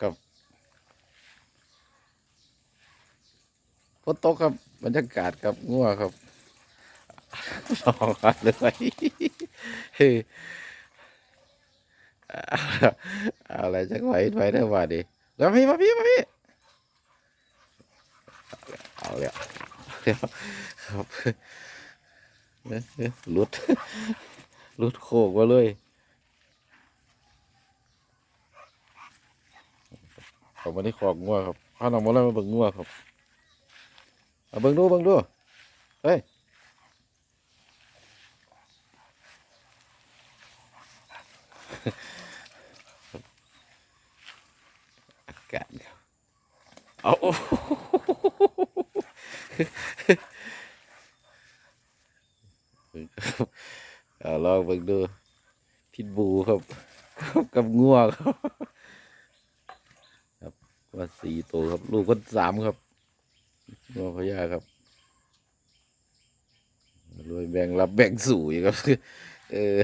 ครับฝนตกครับบรรยากาศครับงัวครับสองอันเลยอาเอาอะไรจักไหวไหวได้ว่าดิแล้วพี่มาพี่มาพี่เอาแล้วเอาแล้วครับลุดลุดโคกมาเลย เขามาที่ขอกงัวครับพาน้องมาแล้วมาเบิ่งงัวครับเอาเบิ่งดูเบิ่งดูเฮ้ยอากาศเอาเอาลองเบิ่งดูพิษบูครับ กับงัวครับ ว่าสี่ตัวครับ ลูกก็สามครับงัวพญาครับรวยแบ่งรับแบ่งสู่ครับ เออ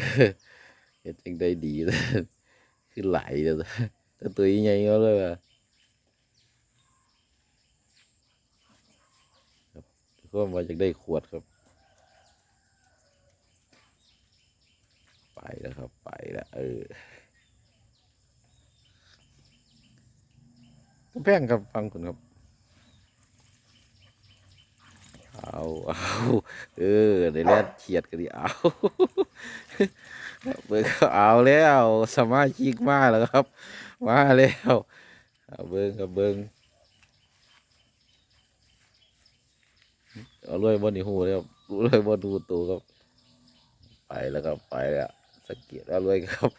เฮ็ดจังได้ดีเลยคือไหลเลยแต่ตัวใหญ่ก็เลยว่าครับก็มาจากได้ขวดครับ ไปแล้วครับ ไปแล้วเออ แพงครับฟังคุณครับ เอาเอาเออได้แล่นเฉียดกันดิเอาเบิงเอาแล้ว สมาชิกมาแล้วครับ มาแล้วเบิ้งครับเบิ้งเอารวยบนนี่หูแล้วรวยบนหูตูครับ ไปแล้วครับไปแล้วสะเกีดเอารวยครับ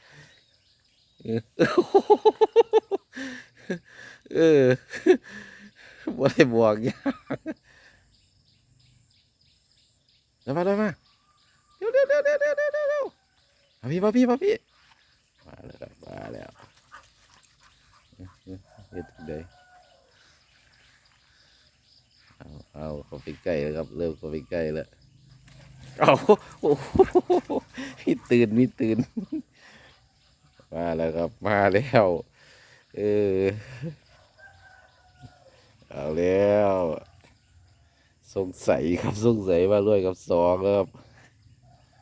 เออบ่ได้บวกยากเดี๋ยวมาเดี๋ยวมาเดี๋ยวเดี๋ยวเดี๋ยวเดี๋ยวเดี๋ยวเดี๋ยวเดี๋ยวมาพี่มาพี่มาพี่มาแล้วมาแล้วเฮ็ดจั่งใดเอาเอาเข้าไปใกล้แล้วครับ เริ่มเข้าไปใกล้แล้วเอาโอ้โหมีตื่นมีตื่น มาแล้วครับ มาแล้ว เออ เอาแล้ว สงสัยครับสงสัยว่ารวยกับสองครับ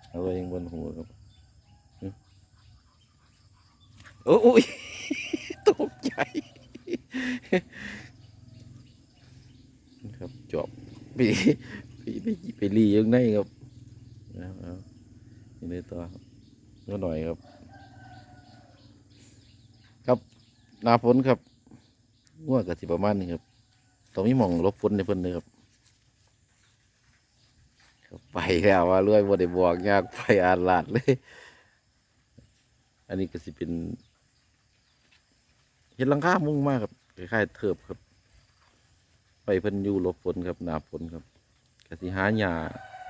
เอาไว้ยังบนหัวครับโอ้ยตกใจครับจบไปไปไปไปรียังไงครับเอาเอายังไงต่อครับก็หน่อยครับ ครับนาฝนครับง่วงกับสิประมาณนี้ครับ ต้องมีหมองลบฝนในเพิ่นเลยครับครับไปแล้วว่าเรื่อยบ่ได้บอกยากไปอาลาดเลย อันนี้ก็สิเป็นเห็ดลังคามุ่งมากครับคล้ายๆเทิบครับ ไปเพิ่นอยู่ลบฝนครับหนาฝนครับกสิหาหญ้า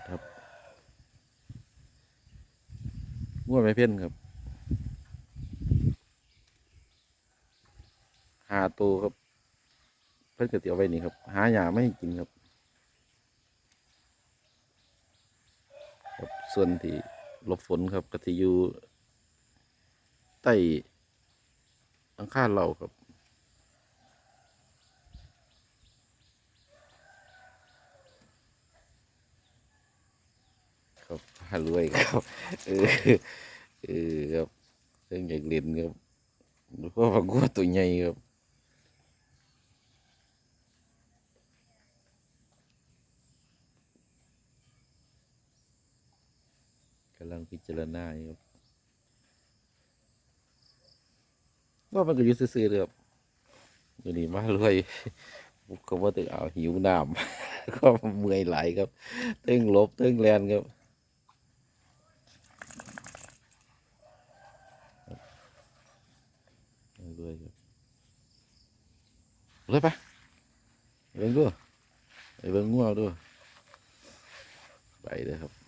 ครับง่วงไม่เพ่นครับหาตัวครับ พิ่นก็เตียวไว้นี่ครับ หาหยาไม่ให้กินครับครับ ส่วนที่หลบฝนครับก็ที่อยู่ใต้หลังคาเราครับครับพารวยครับเออเออครับเรื่องอยากเล่นครับเพราะว่ากัวตัวใหญ่ครับำลังพิจารณาอยู่ครับว่ามันก็อยู่ซื่อๆเลยครับอยู่นี่มาเลยบุกก็ว่าตึงเอาหิวน้ำก็เมื่อยไหลครับตึงลบตึงแลนครับเลยครับเลยปะเบิ่งดูไปเบิ่งงัวดูไปเลยครับ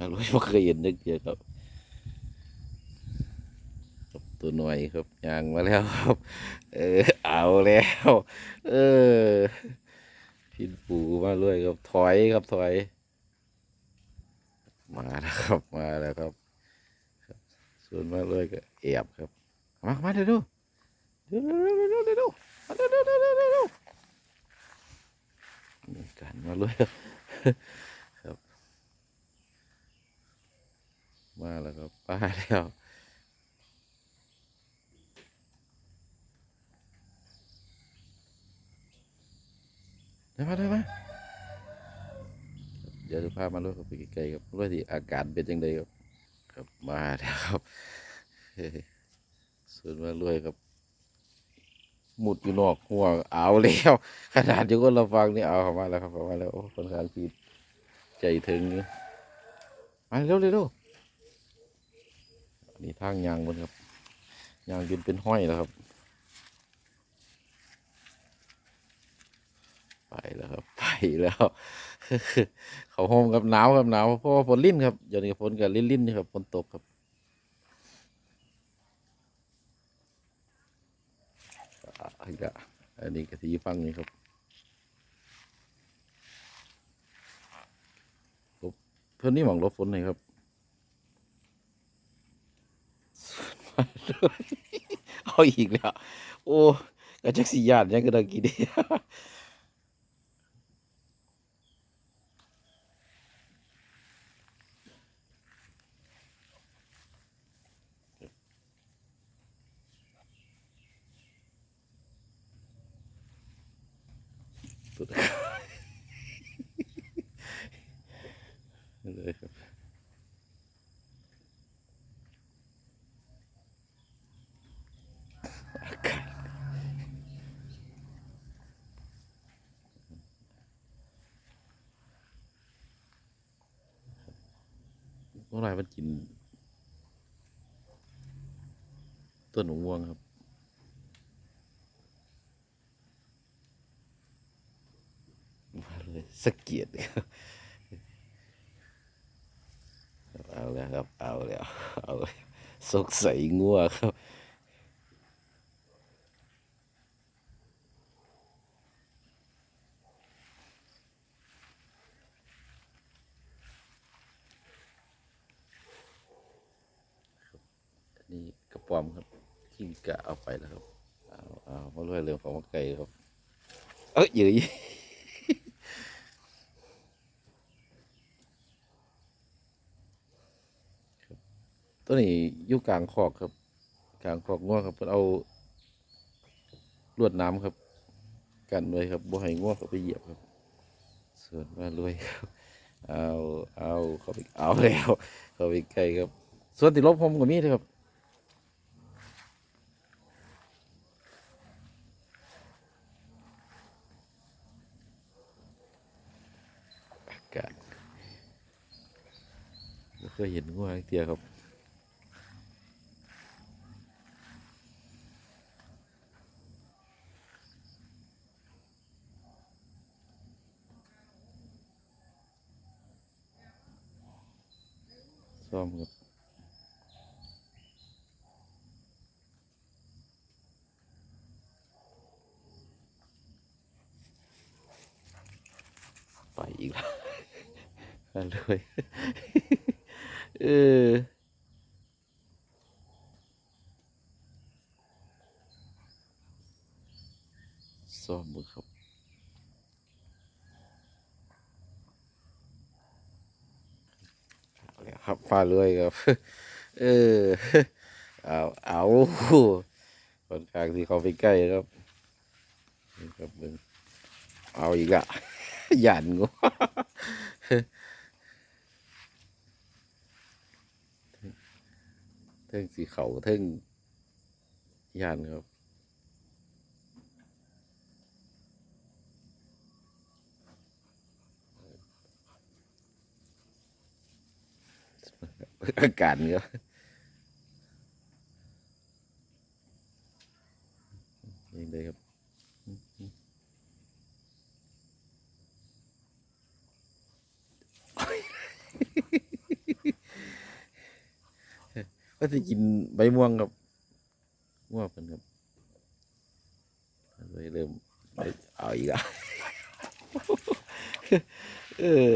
อร่อยบ่เคยเห็นนึกเดียวครับครับตัวหน่อยครับยางมาแล้วครับ เออ เอาแล้ว เออพินปูมาเลยครับถอยครับถอย มาแล้วครับมาแล้วครับ ส่วนมาเลยก็แอบครับมามาเดี๋ยวดูเดี๋ยวดี๋ยวเดี๋ยวดี๋ยวเดี๋ยวดี๋ยวเดี๋ยวดี๋ยวเดี๋ยวเดี๋ยวนี่การมาเลย ครับ มาแล้วครับป้าแล้วเดี๋ยวมาเดี๋ยวมาเดี๋ยวจะพามาเลยครับไปไกลๆครับว่าที่อาการเป็นยังไงครับครับมาแล้วครับส่วนมารวยครับหมุดอยู่นอกหัวเอาแล้วขนาดอยู่คนเราฟังนี่เอาเข้ามาแล้วครับเข้ามาแล้วโอ้คนขานพีดใจถึงมาเร็วเร็วเร็วอั นนี้ทางยางบนครับยางยืนเป็นห้อยแล้วครับ ไปแล้วครับไปแล้ว เขาโฮมกับหนาวครับหนาวเพราะว่าฝนลิ้นครับเดี๋ยวนี้ฝนกับลิ้นลิ้นนี่ครับฝนตกครับอีกอันนี้กะทิฟังนี่ครับลบเพื่อนนี่หวังลบฝนหน่อยครับ เอาอีกแล้ว โอ้กระจักสียานยังก็ดังกี่เดียสุดเลยครับอากาศ เมื่อไรมันกิน ต้นหนูม่วงครับ มาเลยสะเกียดครับเอาแล้วครับ เอาแล้ว เอาแล้วสงสัยงัวครับ อันนี้กระป๋อมครับทิ้ง กะเอาไปแล้วครับเอาเอามาด้วยเรื่องของไก่ครับ เอ้ยยืยตัวนี้อยู่กลางคอกครับ กลางคอกง้อครับเพิ่นเอาลวดน้ำครับ กันไว้ครับบ่ให้ง้อเขาไปเหยียบครับ ส่วนมารวยครับเอาเอาเขาไปเอาแล้วเขาไปไกลครับ ส่วนติดลบผมก็มีเลยครับ อากาศไม่เค ยเห็นงูหางเตียครับซ่อมครับไปอีกแล้วเลย เออ ซ่อมมือครับเอาแล้วครับฟ้าเลยครับ เออ เอา เอาคนข้างที่เขาไปใกล้ครับครับมึงเอาอีกละหยันงู เทิงสีเขาเทิงยานครับอากาศเนี่ยไงครับ ว่าจะกินใบม่วงครับม่วงเป็นครับเลยเริ่มเอาอีกอะเออ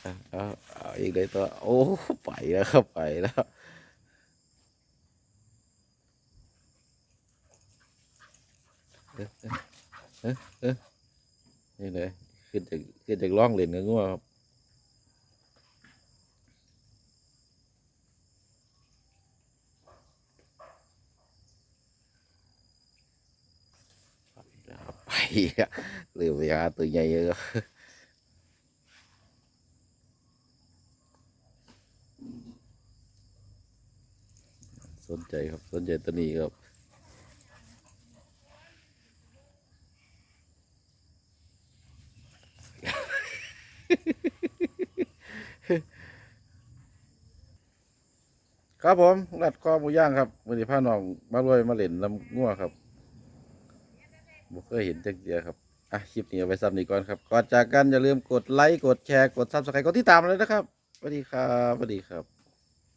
เอาเอาเอาอีกเลยตัวโอ้ไปแล้วครับไปแล้วเอ๊ะเอ๊ะเอ๊ะเอ๊ะนี่เลยขึ้นจากขึ้นจากร่องเหรียญกับงัวครับไปแล้วครับไปอะเรือไปหาตัวใหญ่เยอะสนใจครับสนใจตัวนี้ครับครับผมรัดคอหมูย่างครับมือนี้านองมารวยมาเล่นลำงัวครับ บ่เคยเห็นจักเดียครับอะคลิปนี้เอาไว้ซ้ำนี้ก่อนครับก่อนจากกันอย่าลืมกดไลค์กดแชร์กดซับสไครต์กดติดตามเลยนะครับสวัสดีครับสวัสดีครับ